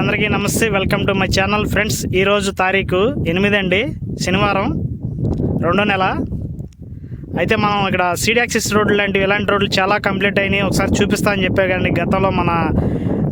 అందరికీ నమస్తే. Welcome to my channel. Friends ఈరోజు తారీఖు ఎనిమిది అండి. శనివారం రెండో నెల. అయితే మనం ఇక్కడ సీడియాక్సిస్ రోడ్లు లాంటివి ఇలాంటి రోడ్లు చాలా కంప్లీట్ అయినాయి. ఒకసారి చూపిస్తా అని చెప్పే కానీ గతంలో మన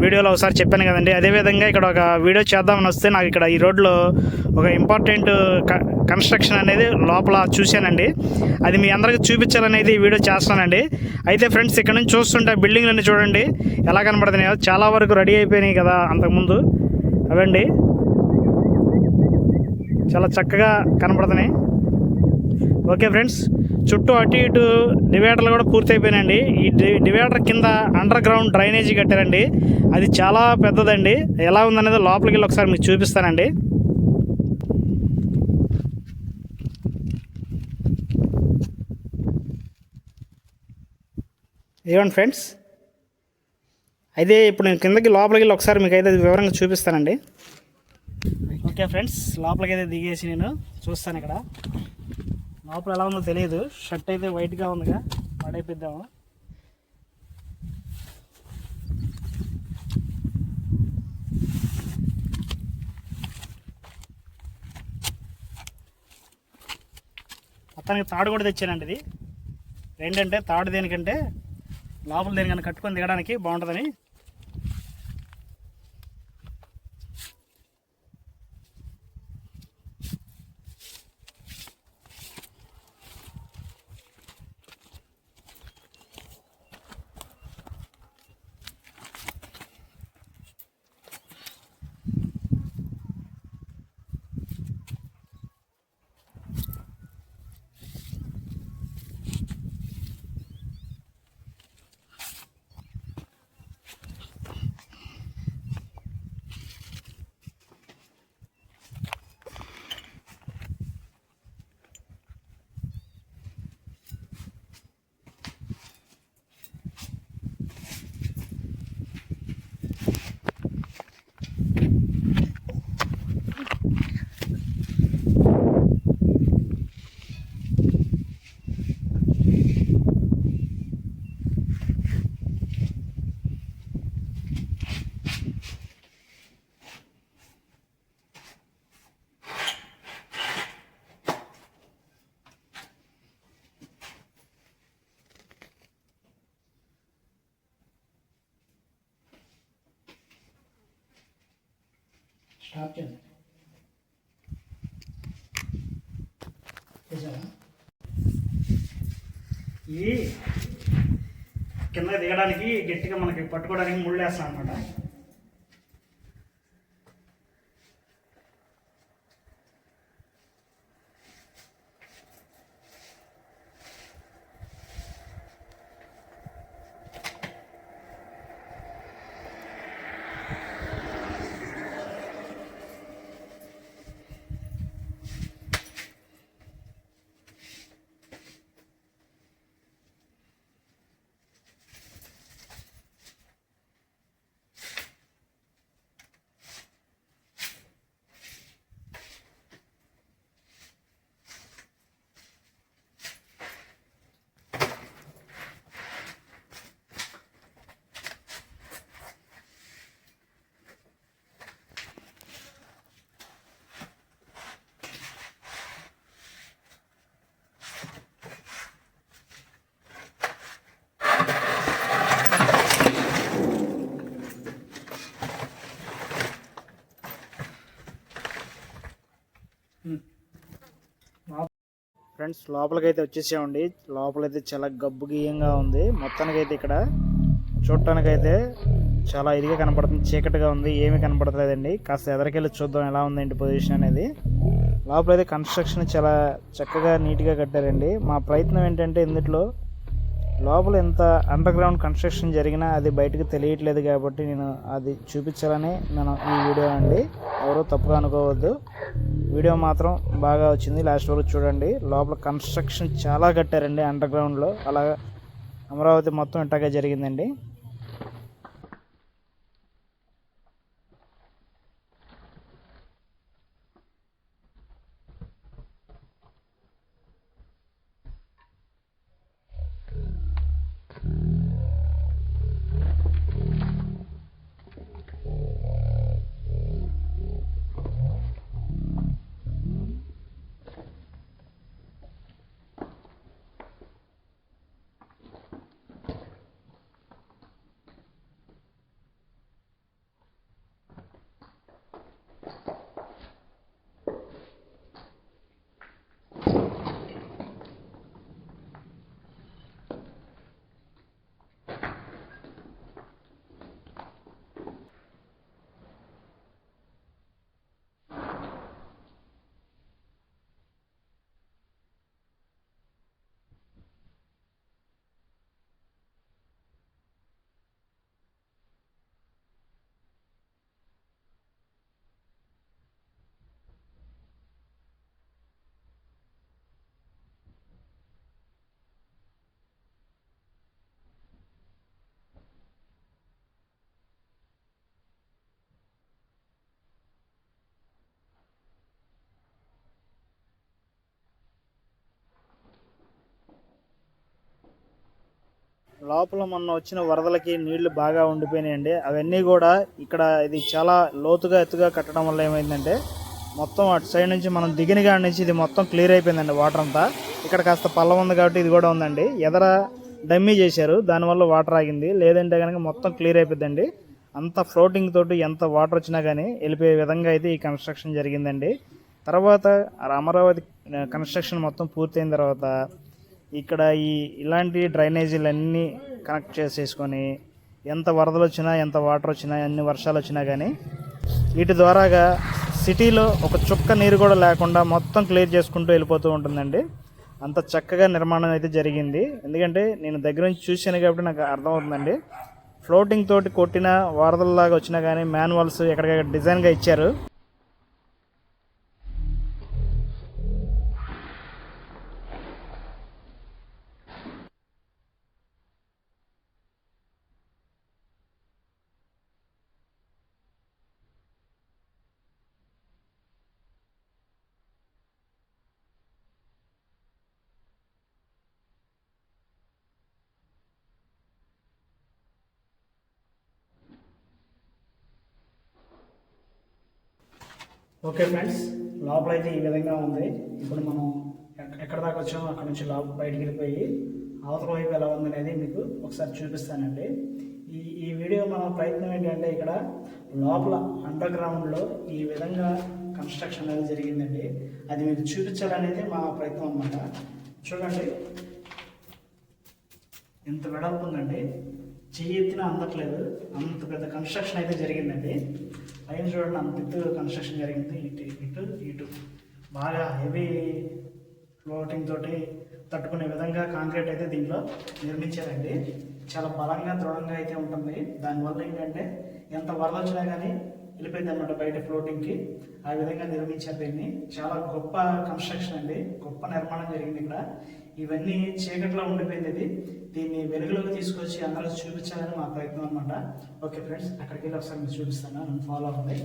వీడియోలో ఒకసారి చెప్పాను కదండి. అదేవిధంగా ఇక్కడ ఒక వీడియో చేద్దామని వస్తే నాకు ఇక్కడ ఈ రోడ్లో ఒక ఇంపార్టెంట్ క- కన్స్ట్రక్షన్ అనేది లోపల చూశానండి. అది మీ అందరికి చూపించాలనేది వీడియో చేస్తానండి. అయితే ఫ్రెండ్స్ ఇక్కడ నుంచి చూస్తుంటే బిల్డింగ్లన్నీ చూడండి. ఎలా కనబడుతున్నాయో చాలా వరకు రెడీ అయిపోయినాయి కదా అంతకుముందు. అవండి. చాలా చక్కగా కనబడుతున్నాయి. ఓకే ఫ్రెండ్స్ చుట్టూ అటు ఇటు డివైడర్లు కూడా పూర్తి అయిపోయినాయండి ఈ డి- డివైడర్ కింద అండర్ గ్రౌండ్ డ్రైనేజీ కట్టారండి. అది చాలా పెద్దదండి. ఎలా ఉందనేది లోపలికి వెళ్ళి ఒకసారి మీకు చూపిస్తానండి. ఏమండి ఫ్రెండ్స్? అయితే ఇప్పుడు నేను కిందకి లోపలికి వెళ్ళి ఒకసారి మీకు అయితే వివరంగా చూపిస్తానండి. ఓకే ఫ్రెండ్స్ లోపలికి అయితే దిగేసి నేను చూస్తాను ఇక్కడ. లోపల ఎలా ఉందో తెలియదు. షర్ట్ అయితే వైట్గా ఉందిగా. పడైపోద్దాము మొత్తానికి తాడు కూడా తెచ్చానండి ఇది. ఏంటంటే తాడు దేనికంటే లోపల దేనికన్నా కట్టుకొని దిగడానికి బాగుంటుందని స్టాప్ చేయండి చేసావా? ఈ కింద దిగడానికి గట్టిగా మనకి పట్టుకోవడానికి ముళ్ళు వేస్తాం అనమాట ఫ్రెండ్స్ లోపలికైతే వచ్చేసామండి లోపలైతే చాలా గబ్బు గీయంగా ఉంది. మొత్తానికైతే ఇక్కడ చూడటానికైతే చాలా ఇదిగా కనపడుతుంది చీకటిగా ఉంది ఏమీ కనపడలేదండి కాస్త ఎదరికెళ్ళి చూద్దాం ఎలా ఉందండి పొజిషన్ అనేది. లోపలైతే కన్స్ట్రక్షన్ చాలా చక్కగా నీట్గా కట్టారండి. మా ప్రయత్నం ఏంటంటే ఇందులో లోపల ఎంత అండర్ గ్రౌండ్ కన్స్ట్రక్షన్ జరిగినా అది బయటకు తెలియట్లేదు కాబట్టి నేను అది చూపించాలని నేను ఈ వీడియో అండి. ఎవరో తప్పుగా అనుకోవద్దు. వీడియో మాత్రం బాగా వచ్చింది. లాస్ట్ వరకు చూడండి. లోపల కన్స్ట్రక్షన్ చాలా కట్టారండి అండర్ గ్రౌండ్లో అలాగా అమరావతి మొత్తం ఇట్టాగే జరిగిందండి. లోపల మొన్న వచ్చిన వరదలకి నీళ్ళు బాగా ఉండిపోయినాయండి. అవన్నీ కూడా ఇక్కడ ఇది చాలా లోతుగా ఎత్తుగా కట్టడం వల్ల ఏమైందంటే మొత్తం అటు సైడ్ నుంచి మనం దిగిన కాడి నుంచి ఇది మొత్తం క్లియర్ అయిపోయిందండి వాటర్ అంతా. ఇక్కడ కాస్త పల్లం ఉంది కాబట్టి ఇది కూడా ఉందండి. ఎదర డమ్మీ చేశారు దానివల్ల వాటర్ ఆగింది. లేదంటే కనుక మొత్తం క్లియర్ అయిపోద్దండి అంత ఫ్లోటింగ్ తోటి ఎంత వాటర్ వచ్చినా కానీ వెళ్ళిపోయే విధంగా అయితే ఈ కన్స్ట్రక్షన్ జరిగిందండి. తర్వాత అమరావతి కన్స్ట్రక్షన్ మొత్తం పూర్తయిన తర్వాత ఇక్కడ ఈ ఇలాంటి డ్రైనేజీలు అన్నీ కనెక్ట్ చేసేసుకొని ఎంత వరదలు వచ్చినా ఎంత వాటర్ వచ్చినా ఎన్ని వర్షాలు వచ్చినా కానీ వీటి ద్వారాగా సిటీలో ఒక చుక్క నీరు కూడా లేకుండా మొత్తం క్లియర్ చేసుకుంటూ వెళ్ళిపోతూ ఉంటుందండి. అంత చక్కగా నిర్మాణం అయితే జరిగింది. ఎందుకంటే నేను దగ్గర నుంచి చూశాను కాబట్టి నాకు అర్థమవుతుందండి. ఫ్లోటింగ్ తోటి కొట్టిన వరదల్లాగా వచ్చినా కానీ మాన్యువల్స్ ఎక్కడికక్కడ డిజైన్గా ఇచ్చారు. ఓకే ఫ్రెండ్స్ లోపల అయితే ఈ విధంగా ఉంది. ఇప్పుడు మనం ఎక్కడ దాకా వచ్చామో అక్కడ నుంచి లోపల బయటికి వెళ్ళిపోయి అవతల వైపు ఎలా ఉందనేది మీకు ఒకసారి చూపిస్తానండి. ఈ ఈ వీడియో మన ప్రయత్నం ఏంటంటే ఇక్కడ లోపల అండర్ గ్రౌండ్లో ఈ విధంగా కన్స్ట్రక్షన్ అనేది జరిగిందండి. అది మీకు చూపించాలనేది మా ప్రయత్నం అన్నమాట. చూడండి. ఇంత వెడల్పు ఉందండి. ఎత్తినా అందట్లేదు. అంత పెద్ద కన్స్ట్రక్షన్ అయితే జరిగిందండి. పైన చూడండి అంత ఎత్తు కన్స్ట్రక్షన్ జరిగింది. ఇటు ఇటు ఇటు. బాగా హెవీ ఫ్లోటింగ్ తోటి తట్టుకునే విధంగా కాంక్రీట్ అయితే దీంట్లో నిర్మించారండి. చాలా బలంగా దృఢంగా అయితే ఉంటుంది. దానివల్ల ఏంటంటే ఎంత వరద వచ్చినా కానీ వెళ్ళిపోయింది అనమాట బయట ఫ్లోటింగ్కి ఆ విధంగా నిర్మించారు దీన్ని చాలా గొప్ప కన్స్ట్రక్షన్ అండి. గొప్ప నిర్మాణం జరిగింది ఇక్కడ. ఇవన్నీ చీకట్లో ఉండిపోయింది ఇది. దీన్ని వెలుగులోకి తీసుకొచ్చి అందరికి చూపించాలని మా ప్రయత్నం అనమాట ఓకే ఫ్రెండ్స్ అక్కడికి వెళ్ళి ఒకసారి మీకు చూపిస్తాను. నన్ను ఫాలో అవ్వండి.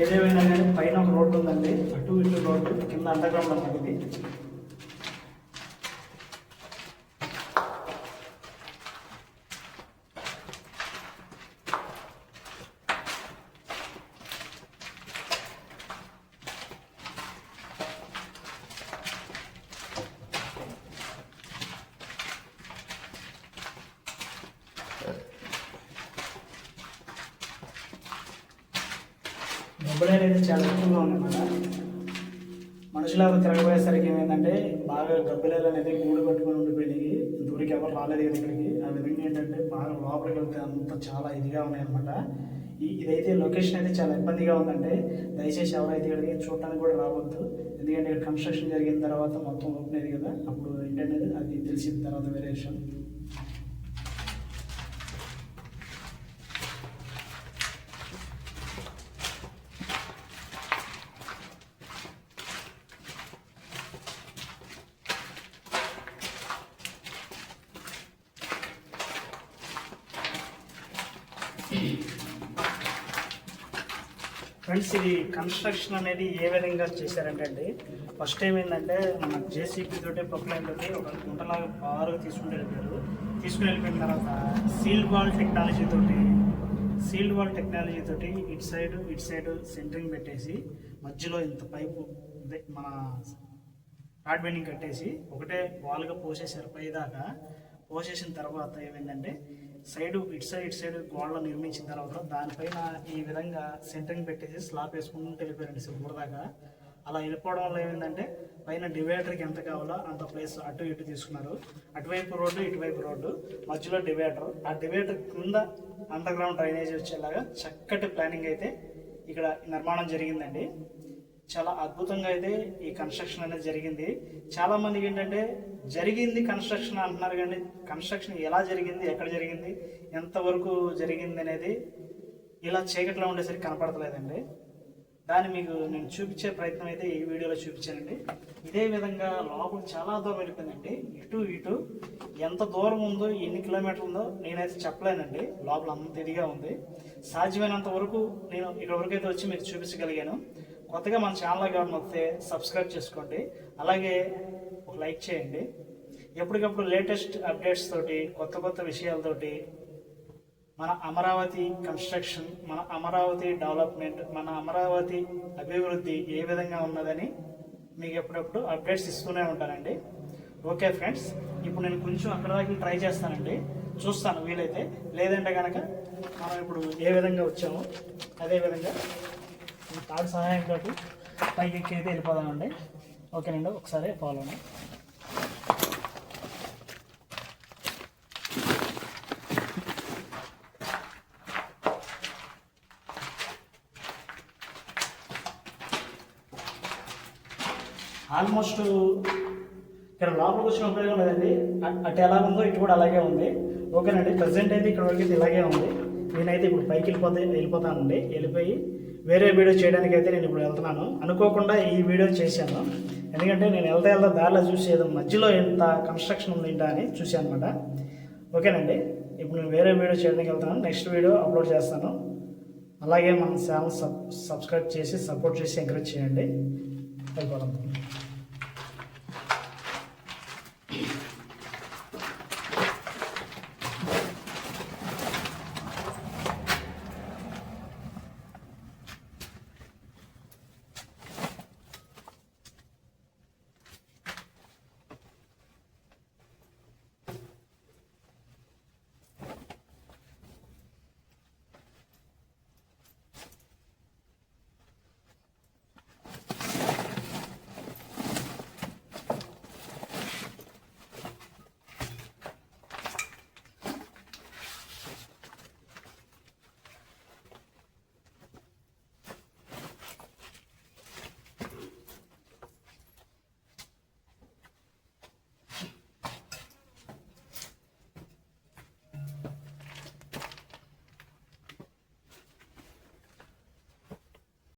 ఏదేమైనా కానీ పైన ఒక రోడ్డు ఉందండి. అటు ఇటు రోడ్డు కింద అండర్గ్రౌండ్ ఉందండి ఇది. మొబైల్ అయితే చాలా ఎక్కువగా ఉందన్నమాట మనుషులకు తిరగబోయేసరికి ఏమైందంటే బాగా గబ్బిలాలు అనేది గూడు కట్టుకొని ఉండిపోయినాయి. దూరికి ఎవరు రాలేదు కదా ఇక్కడికి. ఆ విధంగా ఏంటంటే బాగా లోపలికి వెళ్తే అంత చాలా ఇదిగా ఉన్నాయన్నమాట. ఈ ఇదైతే లొకేషన్ అయితే చాలా ఇబ్బందిగా ఉందంటే దయచేసి ఎవరైతే ఇక్కడికి చూడటానికి కూడా రావద్దు. ఎందుకంటే ఇక్కడ కన్స్ట్రక్షన్ జరిగిన తర్వాత మొత్తం ఓపెన్ అయ్యింది కదా. అప్పుడు ఏంటనేది అది తెలిసిన తర్వాత వేరే విషయం. ఫ్రెండ్స్ ఇది కన్స్ట్రక్షన్ అనేది ఏ విధంగా చేశారంటే అండి ఫస్ట్ టైం ఏంటంటే మన జేసీబీ తోటి ప్రొక్లైన్ తోటి ఒక గుంటలాగా బారుగా తీసుకుని వెళ్ళిపోయారు. తీసుకుని వెళ్ళిపోయిన తర్వాత సీల్డ్ వాల్ టెక్నాలజీ తోటి సీల్డ్ వాల్ టెక్నాలజీ తోటి ఇటు సైడ్ ఇటు సైడ్ సెంటరింగ్ పెట్టేసి మధ్యలో ఇంత పైపు మన రాడ్ బెండింగ్ కట్టేసి ఒకటే వాల్గా పోసేసారు పైదాకా పోసేసిన తర్వాత ఏమైందంటే సైడ్ ఇటు సైడ్ ఇటు సైడ్ గోడలు నిర్మించిన తర్వాత దానిపైన ఈ విధంగా సెంటరింగ్ పెట్టేసి స్లాబ్ వేసుకుంటూ వెళ్ళిపోయారండి సిల్వర్ దాకా అలా వెళ్ళిపోవడం వల్ల ఏమైందంటే పైన డివైడర్కి ఎంత కావాలో అంత ప్లేస్ అటు ఇటు తీసుకున్నారు. అటువైపు రోడ్డు ఇటువైపు రోడ్డు మధ్యలో డివైడర్. ఆ డివైడర్ కింద అండర్ గ్రౌండ్ డ్రైనేజ్ వచ్చేలాగా చక్కటి ప్లానింగ్ అయితే ఇక్కడ నిర్మాణం జరిగిందండి. చాలా అద్భుతంగా అయితే ఈ కన్స్ట్రక్షన్ అనేది జరిగింది. చాలామందికి ఏంటంటే జరిగింది కన్స్ట్రక్షన్ అంటున్నారు కానీ కన్స్ట్రక్షన్ ఎలా జరిగింది ఎక్కడ జరిగింది ఎంతవరకు జరిగింది అనేది ఇలా చీకట్లో ఉండేసరికి కనపడతలేదండి. దాన్ని మీకు నేను చూపించే ప్రయత్నం అయితే ఈ వీడియోలో చూపించానండి. ఇదే విధంగా లోపల చాలా దూరం వెళ్ళిపోయిందండి. ఇటు ఇటు ఎంత దూరం ఉందో ఎన్ని కిలోమీటర్లు ఉందో నేనైతే చెప్పలేనండి. లోపల అంత ఇదిగా ఉంది. సాధ్యమైనంత వరకు నేను ఇక్కడ వరకు అయితే వచ్చి మీకు చూపించగలిగాను. కొత్తగా మన ఛానల్ ఎవరైనా వస్తే సబ్స్క్రైబ్ చేసుకోండి. అలాగే లైక్ చేయండి. ఎప్పటికప్పుడు లేటెస్ట్ అప్డేట్స్ తోటి కొత్త కొత్త విషయాలతోటి మన అమరావతి కన్స్ట్రక్షన్ మన అమరావతి డెవలప్మెంట్ మన అమరావతి అభివృద్ధి ఏ విధంగా ఉన్నదని మీకు ఎప్పుడప్పుడు అప్డేట్స్ ఇస్తూనే ఉంటానండి. ఓకే ఫ్రెండ్స్ ఇప్పుడు నేను కొంచెం అక్కడ దాకా ట్రై చేస్తానండి. చూస్తాను వీలైతే. లేదంటే కనుక మనం ఇప్పుడు ఏ విధంగా వచ్చామో అదే విధంగా తాడు సహాయంతో పైకి ఎక్కి అయితే వెళ్ళిపోదామండి. ఓకేనండి ఒకసారి ఫాలో ఆల్మోస్ట్ ఇక్కడ లోపలికి వచ్చిన ఉపయోగం లేదండి. అటు ఎలా ఉందో ఇటు కూడా అలాగే ఉంది. ఓకేనండి ప్రజెంట్ అయితే ఇక్కడ వరకు అయితే ఇలాగే ఉంది. నేనైతే ఇప్పుడు పైకి వెళ్ళిపోతే వెళ్ళిపోతానండి. వెళ్ళిపోయి వేరే వీడియో చేయడానికి అయితే నేను ఇప్పుడు వెళ్తున్నాను. అనుకోకుండా ఈ వీడియో చేశాను. ఎందుకంటే నేను వెళ్తా వెళ్తా దారిలో చూసి ఏదో మధ్యలో ఎంత కన్స్ట్రక్షన్ ఉంది ఏంటా అని చూశాను అనమాట ఓకేనండి ఇప్పుడు నేను వేరే వీడియో చేయడానికి వెళ్తాను నెక్స్ట్ వీడియో అప్లోడ్ చేస్తాను. అలాగే మన ఛానల్ సబ్ సబ్స్క్రైబ్ చేసి సపోర్ట్ చేసి ఎంకరేజ్ చేయండి. వెళ్ళిపోదాం